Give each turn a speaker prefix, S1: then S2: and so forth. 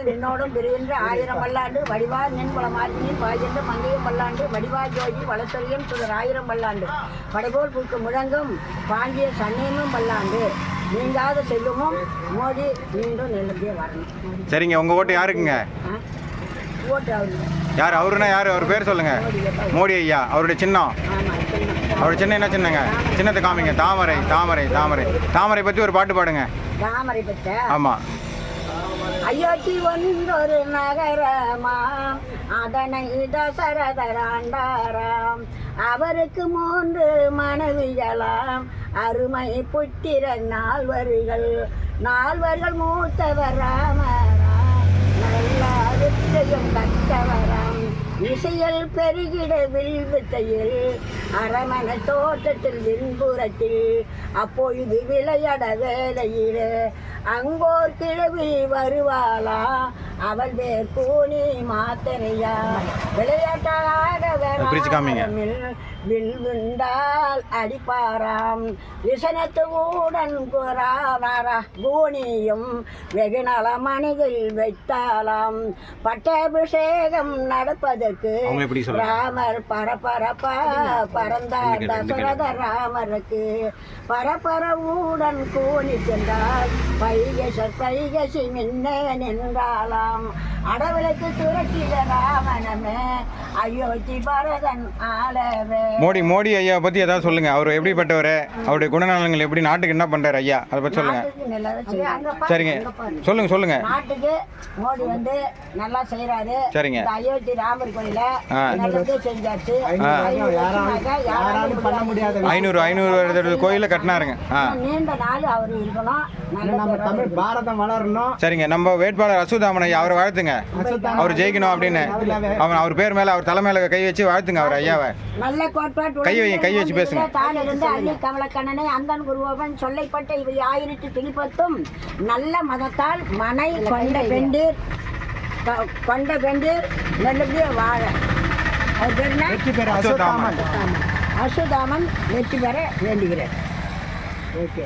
S1: பிரியாது நின்னோடும் பிரிவின்ற ஆயிரம் பல்லாண்டு வடிவா நின் மார்பினின் வாய்ந்த மங்கையும் பல்லாண்டு வடிவா ஜோதி வளத்தொழியும் சுடர் ஆயிரம் பல்லாண்டு. படைபோல் பூக்கு முழங்கும் பாண்டிய சன்னியமும் பல்லாண்டு. நீங்காத செல்வமும் மோடி மீண்டும் நல்லபடியாக வரணும்.
S2: சரிங்க உங்கள் ஓட்டு யாருக்குங்க?
S1: ஓட்டு
S2: யார் அவருன்னா யார்? அவர் பேர் சொல்லுங்க. மோடி ஐயா அவருடைய சின்னம். அவருடைய சின்னம் என்ன சின்னங்க? சின்னத்தை காமிங்க. தாமரை தாமரை தாமரை. தாமரை பற்றி ஒரு பாட்டு பாடுங்க.
S1: தாமரை பெற்ற
S2: ஆமாம்
S1: அயோத்தி ஒன்றொரு நகரமாம் அதனை தசரதராண்டாராம். அவருக்கு மூன்று மனைவிகளாம். அருமை புத்திர நால்வர்கள். நால்வர்கள் மூத்தவர் ராமராம் நல்ல வித்தையும் கற்றவராம். இசையில் பெருகிட வில்வித்தையில் அரமனை தோட்டத்தில் விண்புறத்தில் அப்பொழுது விளையாட வேலையிலே அங்கோர் கிழவி வருவாளா? அவள் பேர் கூனி மாத்தனையா விளையாட்டாக
S2: பிரிச்சு காமிங்க.
S1: வராமல் வில் விண்டால் அடிப்பாராம். விசனத்து ஊடன் குறாவாரா கூனியும் வெகு நல மனதில் வைத்தாலாம் பட்டாபிஷேகம் நடப்பதற்கு? ராமர் பரபரப்பா பறந்தார் தசரத ராமருக்கு. பரபரவுடன் கூனி சென்றால் பைகசர் பைகசி மின்ன நின்றாளாம். அடவிளக்கு துரக்கிட ராமனமே அயோத்தி பரதன் ஆளவே.
S2: மோடி மோடி ஐயாவை பற்றி ஏதாவது சொல்லுங்கள் அவர் எப்படிப்பட்டவர்? அவருடைய குணநலங்கள் எப்படி? நாட்டுக்கு என்ன பண்ணுறாரு ஐயா? அதை பற்றி சொல்லுங்கள். சரிங்க. சொல்லுங்கள் சொல்லுங்கள்
S1: நாட்டுக்கு மோடி வந்து நல்லா செய்யறாரு
S2: சரிங்க.
S1: அயோத்தி ராமர் கோயில
S2: ஆ.
S1: நல்லது செஞ்சாச்சு.
S2: ஆ.
S1: ஐநூறு வருஷமாக யாராலும் பண்ண முடியாது
S2: ஐநூறு ஐநூறு கோயிலில் கட்டினாருங்க. ஆ.
S1: நீண்ட நாள் அவர் இருக்கணும்.
S3: நம்ம தமிழ் பாரதம் வளரணும்.
S2: சரிங்க. நம்ம வேட்பாளர் அசுதாமன் ஐயா அவரை வாழ்த்துங்க. அவர் ஜெயிக்கணும் அப்படின்னு. அவன் அவர் பேர் மேலே அவர் தலை மேலே கை வச்சு வாழ்த்துங்க அவர் ஐயாவை.
S1: நல்ல
S2: கை வைங்க, கை வச்சு பேசுங்க.
S1: தான் இருந்து அள்ளி கமலக்கண்ணனை அந்தன் குருவன் சொல்லைப்பட்ட இவை ஆயிரத்தி திணிப்பத்தும் நல்ல மதத்தால் மனை கொண்ட பெண்டீர். கொண்ட பெண்டீர் நல்லபடியாக வாழ. அவர் பேர்?
S3: வெற்றி பெற
S1: அசுதாமன் வெற்றி பெற வேண்டுகிறேன்
S3: ஓகே.